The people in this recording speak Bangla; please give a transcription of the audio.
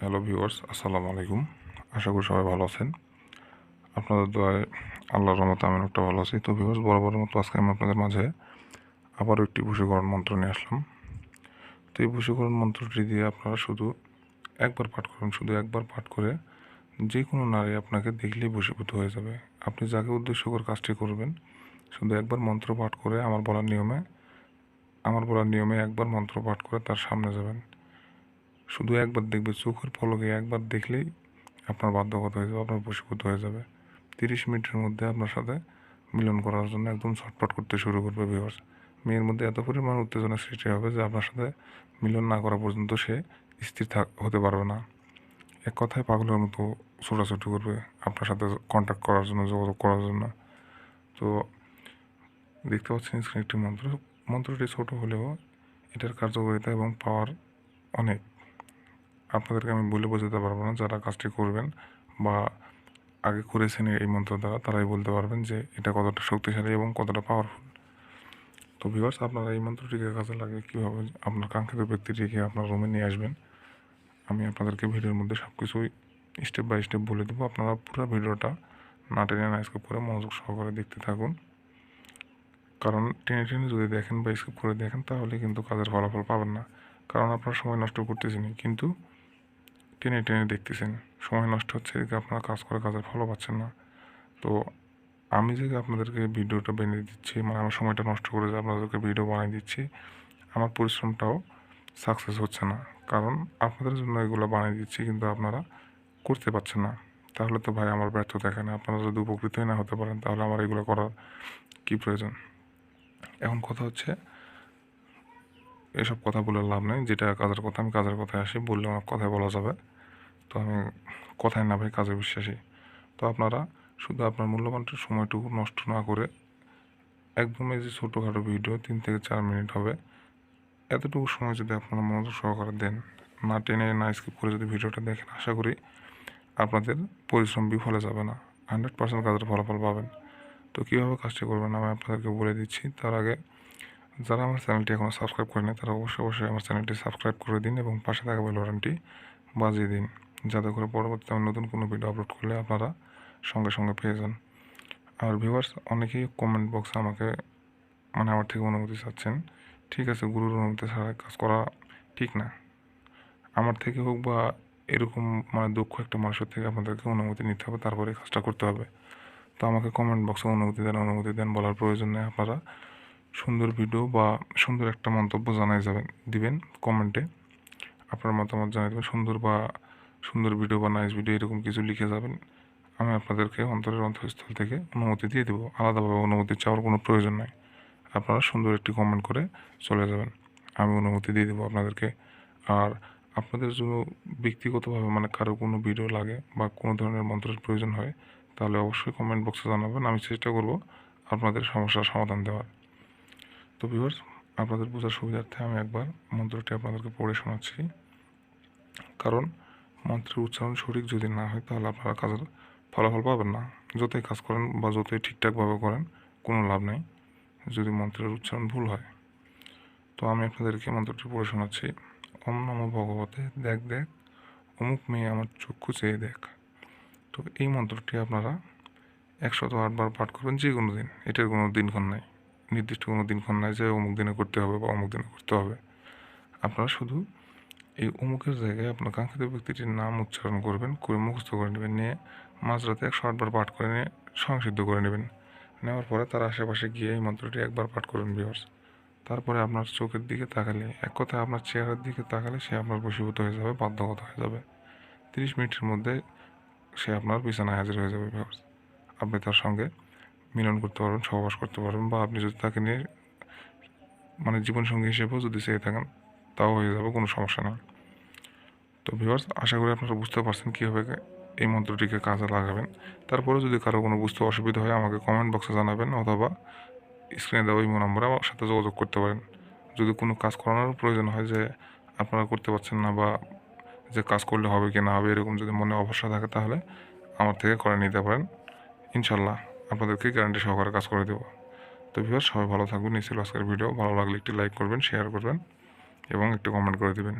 হ্যালো ভিউয়ার্স, আসসালামু আলাইকুম। আশা করি সবাই ভালো আছেন। আপনাদের দোয়ায় আল্লাহর রহমতে আমি একটা ভালো আছি। তো ভিউয়ার্স, বরাবরের মতো আজকে আমি আপনাদের মাঝে আবারও একটি বশীকরণ মন্ত্র নিয়ে আসলাম। তো এই বশীকরণ মন্ত্রটি দিয়ে আপনারা শুধু একবার পাঠ করুন, শুধু একবার পাঠ করে যে কোনো নারী আপনাকে দেখলেই বশীভূত হয়ে যাবে। আপনি যাকে উদ্দেশ্য করে কাজটি করবেন, শুধু একবার মন্ত্র পাঠ করে আমার বলার নিয়মে, আমার বলার নিয়মে একবার মন্ত্র পাঠ করে তার সামনে যাবেন। শুধু একবার দেখবে চোখের পলকে একবার দেখলেই আপনার বাধ্যগত হয়ে যাবে, আপনার বশীভূত হয়ে যাবে। তিরিশ মিনিটের মধ্যে আপনার সাথে মিলন করার জন্য একদম ছটপট করতে শুরু করবে ভিউয়ার্স মেয়ের মধ্যে এত পরিমাণ উত্তেজনা সৃষ্টি হবে যে আপনার সাথে মিলন না করা পর্যন্ত সে স্থির থাক, হতে পারবে না। এক কথায় পাগলের মতো ছোটাছুটি করবে আপনার সাথে কন্ট্যাক্ট করার জন্য, যোগাযোগ করার জন্য। তো দেখতে পাচ্ছেন স্ক্রিনে একটি মন্ত্র। মন্ত্রটি ছোট হলেও এটার কার্যকারিতা এবং পাওয়ার অনেক। আপনাদেরকে আমি বলে বোঝাতে পারব না যারা কাজটি করবেন বা আগে করেছেন এই মন্ত্র দ্বারা, তারাই বলতে পারবেন যে এটা কতটা শক্তিশালী এবং কতটা পাওয়ারফুল তো ভিউয়ার্স আপনারা এই মন্ত্রটিকে কাজে লাগে কীভাবে আপনার কাঙ্ক্ষিত ব্যক্তিটিকে আপনার রুমে নিয়ে আসবেন, আমি আপনাদেরকে ভিডিওর মধ্যে সব কিছুই স্টেপ বাই স্টেপ বলে দেবো। আপনারা পুরো ভিডিওটা না টেনে না স্কিপ করে মনোযোগ সহকারে দেখতে থাকুন। কারণ টেনে টেনে যদি দেখেন বা স্কিপ করে দেখেন, তাহলে কিন্তু কাজের ফলাফল পাবেন না। কারণ আপনার সময় নষ্ট করতেছেনই। কিন্তু টেনে টেনে দেখতেছেন। সময় নষ্ট হচ্ছে, এদিকে আপনারা কাজ করে কাজের ফলও পাচ্ছেন না। তো আমি যে আপনাদেরকে ভিডিওটা বেঁধে দিচ্ছি মানে আমার সময়টা নষ্ট করে যে আপনাদেরকে ভিডিও বানিয়ে দিচ্ছি, আমার পরিশ্রমটাও সাকসেস হচ্ছে না। কারণ আপনাদের জন্য এগুলো বানিয়ে দিচ্ছি, কিন্তু আপনারা করতে পারছেন না। তাহলে তো ভাই আমার ব্যর্থতা এখানে। আপনারা যদি উপকৃতই না হতে পারেন, তাহলে আমার এগুলো করার কী প্রয়োজন? এখন কথা হচ্ছে এসব কথা বলে লাভ নেই। যেটা কাজের কথা, আমি কাজের কথায় আসি, বললে অনেক কথায় বলা যাবে। তো আমি কথায় না ভাই কাজে বিশ্বাসী। তো আপনারা শুধু আপনার মূল্যবানটা সময়টুকু নষ্ট না করে একদমই যে ছোটোখাটো ভিডিও তিন থেকে চার মিনিট হবে। এতটুকু সময় যদি আপনারা মনোযোগ সহকারে দেন, না টেনে, না স্কিপ করে যদি ভিডিওটা দেখেন, আশা করি আপনাদের পরিশ্রম বিফলে যাবে না। হান্ড্রেড পার্সেন্ট কাজের ফলাফল পাবেন। তো কীভাবে কাজটি করবেন আমি আপনাদেরকে বলে দিচ্ছি। তার আগে যারা আমার চ্যানেলটি এখনও সাবস্ক্রাইব করে করেনি তারা অবশ্যই অবশ্যই আমার চ্যানেলটি সাবস্ক্রাইব করে দিন এবং পাশে থাকা বেল বাজিয়ে দিন, যাতে করে পরবর্তীতে আমি নতুন কোনো ভিডিও আপলোড করলে আপনারা সঙ্গে সঙ্গে পেয়ে যান। আর ভিউয়ার্স অনেকেই কমেন্ট বক্সে আমাকে মানে আমার থেকে অনুমতি চাচ্ছেন, ঠিক আছে, গুরুর অনুমতি ছাড়া কাজ করা ঠিক না। আমার থেকে হোক বা এরকম মানে দক্ষ একটা মানুষের থেকে আপনাদেরকে অনুমতি নিতে হবে, তারপরে কাজটা করতে হবে। তো আমাকে কমেন্ট বক্সে অনুমতি দেন অনুমতি দেন বলার প্রয়োজন নেই আপনারা। সুন্দর ভিডিও বা সুন্দর একটা মন্তব্য জানাই যাবেন দিবেন কমেন্টে। আপনার মতামত জানাই দেবেন, সুন্দর বা সুন্দর ভিডিও বা নাইস ভিডিও এরকম কিছু লিখে যাবেন। আমি আপনাদেরকে অন্তরের অন্তঃস্থল থেকে অনুমতি দিয়ে দেবো, আলাদাভাবে অনুমতি চাওয়ার কোনো প্রয়োজন নাই। আপনারা সুন্দর একটি কমেন্ট করে চলে যাবেন, আমি অনুমতি দিয়ে দেবো আপনাদেরকে। আর আপনাদের জন্য ব্যক্তিগতভাবে মানে কারও কোনো ভিডিও লাগে বা কোনো ধরনের মন্ত্রের প্রয়োজন হয়, তাহলে অবশ্যই কমেন্ট বক্সে জানাবেন, আমি চেষ্টা করব আপনাদের সমস্যার সমাধান দেওয়ার। তো ভিউয়ার্স আপনাদের বোঝার সুবিধার্থে আমি একবার মন্ত্রটি আপনাদেরকে পড়ে শোনাচ্ছি। কারণ মন্ত্রের উচ্চারণ সঠিক যদি না হয়, তাহলে আপনারা কাজের ফলাফল পাবেন না। যতই কাজ করেন বা যতই ঠিকঠাকভাবে করেন, কোনো লাভ নেই যদি মন্ত্রের উচ্চারণ ভুল হয়। তো আমি আপনাদেরকে মন্ত্রটি পড়ে শোনাচ্ছি। ওম নম ভগবতে, দেখ দেখ, অমুক মেয়ে আমার চক্ষু চেয়ে দেখ। তো এই মন্ত্রটি আপনারা একশত আটবার পাঠ করবেন, যে কোনো দিন, এটার কোনো দিনক্ষণ নাই। নির্দিষ্ট কোনো দিনক্ষণ নাই যে অমুক দিনে করতে হবে বা অমুক দিনে করতে হবে। আপনারা শুধু এই অমুকের জায়গায় আপনার কাঙ্ক্ষিত ব্যক্তিটির নাম উচ্চারণ করবেন, করে মুখস্থ করে নেবেন, নিয়ে মাঝরাতে একশো আটবার পাঠ করে নিয়ে সংসিদ্ধ করে নেবেন। নেওয়ার পরে তার আশেপাশে গিয়ে এই মন্ত্রটি একবার পাঠ করবেন বিভার্স তারপরে আপনার চোখের দিকে তাকালে, এক কথায় আপনার চেহারার দিকে তাকালে সে আপনার বশীভূত হয়ে যাবে, বাধ্যগত হয়ে যাবে। তিরিশ মিনিটের মধ্যে সে আপনার বিছানায় হাজির হয়ে যাবে বিভার্স আপনি তার সঙ্গে মিলন করতে পারবেন, সহবাস করতে পারবেন বা আপনি যদি তাকে নিয়ে মানে জীবনসঙ্গী হিসেবেও যদি চেয়ে থাকেন, তাও হয়ে যাবে, কোনো সমস্যা নেই তো ভিউয়ার্স আশা করি আপনারা বুঝতে পারছেন কীভাবে এই মন্ত্রটিকে কাজে লাগাবেন। তারপরে যদি কারও কোনো বুঝতে অসুবিধা হয়, আমাকে কমেন্ট বক্সে জানাবেন অথবা স্ক্রিনে দেওয়া ইমো নম্বরে আমার সাথে যোগাযোগ করতে পারেন। যদি কোনো কাজ করানোর প্রয়োজন হয় যে আপনারা করতে পারছেন না বা যে কাজ করলে হবে কি না হবে এরকম যদি মনে অবস্থা থাকে, তাহলে আমার থেকে করে নিতে পারেন। ইনশাল্লাহ আপনাদেরকে গ্যারান্টি সহকারে কাজ করে দেবো। তো ভিউয়ার সবাই ভালো থাকবেন এই ছিল আজকের ভিডিও ভালো লাগলে একটি লাইক করবেন শেয়ার করবেন এবং একটি কমেন্ট করে দেবেন।